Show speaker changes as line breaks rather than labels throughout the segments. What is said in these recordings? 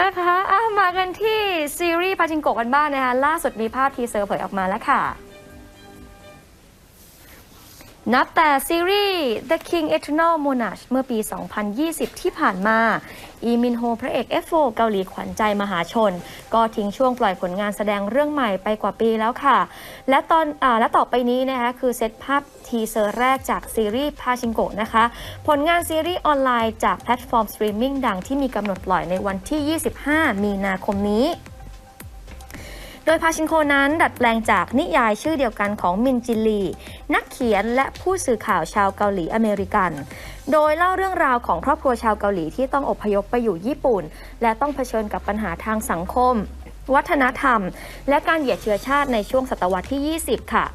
นะคะอะมากันที่ซีรีส์พาชิงโกะกันบ้างนะคะล่าสุดมีภาพทีเซอร์เผยออกมาแล้วค่ะ นับแต่ซีรีส์ The King Eternal Monarch เมื่อปี 2020 ที่ผ่านมา อีมินโฮพระเอก F4 เกาหลีขวัญใจมหาชน ก็ทิ้งช่วงปล่อยผลงานแสดงเรื่องใหม่ไปกว่าปีแล้วค่ะ และตอนอและต่อไปนี้นะคะคือเซตภาพทีเซอร์แรกจากซีรีส์พาชิงโกะนะคะ ผลงานซีรีส์ออนไลน์จากแพลตฟอร์มสตรีมมิ่งดังที่มีกำหนดปล่อยในวันที่ 25 มีนาคมนี้ โดยพาชินโคนั้นดัดแปลงจากนิยายชื่อเดียวกันของมินจิลี นักเขียนและผู้สื่อข่าวชาวเกาหลีอเมริกัน โดยเล่าเรื่องราวของครอบครัวชาวเกาหลีที่ต้องอพยพไปอยู่ญี่ปุ่น และต้องเผชิญกับปัญหาทางสังคม วัฒนธรรม และการเหยียดเชื้อชาติในช่วงศตวรรษที่ 20 ค่ะ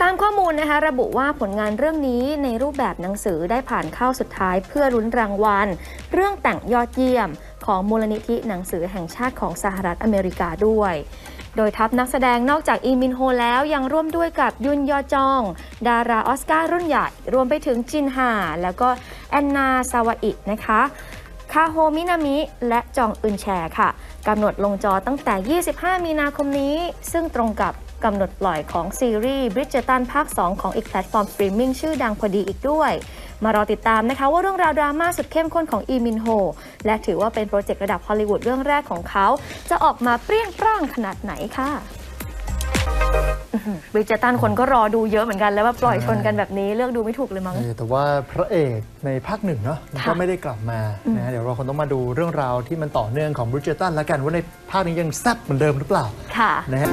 ตามข้อมูลนะคะระบุว่าผลงานเรื่องนี้ในรูปแบบหนังสือได้ผ่านเข้าสุดท้ายเพื่อรุ้นรางวัล เรื่องแต่งยอดเยี่ยม ของมูลนิธิหนังสือแห่งชาติของสหรัฐอเมริกาด้วย โดยทัพนักแสดงนอกจากอีมินโฮแล้วยังร่วมด้วยกับยุนยอจอง ดาราออสการ์รุ่นใหญ่ รวมไปถึงจินฮาแล้วก็แอนนาซาวอินะคะคาโฮมินามิ และจองอึนแชร์ค่ะกำหนดลงจอตั้งแต่ 25 มีนาคมนี้ ซึ่งตรงกับกำหนดปล่อยของซีรีส์ Bridgerton ภาค 2 ของอีกแพลตฟอร์มสตรีมมิ่งชื่อดังพอดีอีกด้วย มารอติดตามนะคะว่าเรื่องราวดราม่าสุดเข้มข้นของอีมินโฮและถือว่าเป็นโปรเจกต์ระดับฮอลลีวูดเรื่องแรกของเขา จะออกมาเปรี้ยงปร้างขนาดไหนค่ะบริจตันคนก็รอดูเยอะเหมือนกันแล้วว่าปล่อยชนกันแบบนี้เลือกดูไม่ถูกเลยมั้ง
เออแต่ว่าพระเอกในภาคหนึ่งเนาะมันก็
ค่ะ
ไม่ได้กลับมานะเดี๋ยวเราคงต้องมาดูเรื่องราวที่มันต่อเนื่องของบริจตันแล้วกันว่าในภาคนี้ยังแซ่บเหมือนเดิมหรือเปล่า
ค่ะ
นะฮะ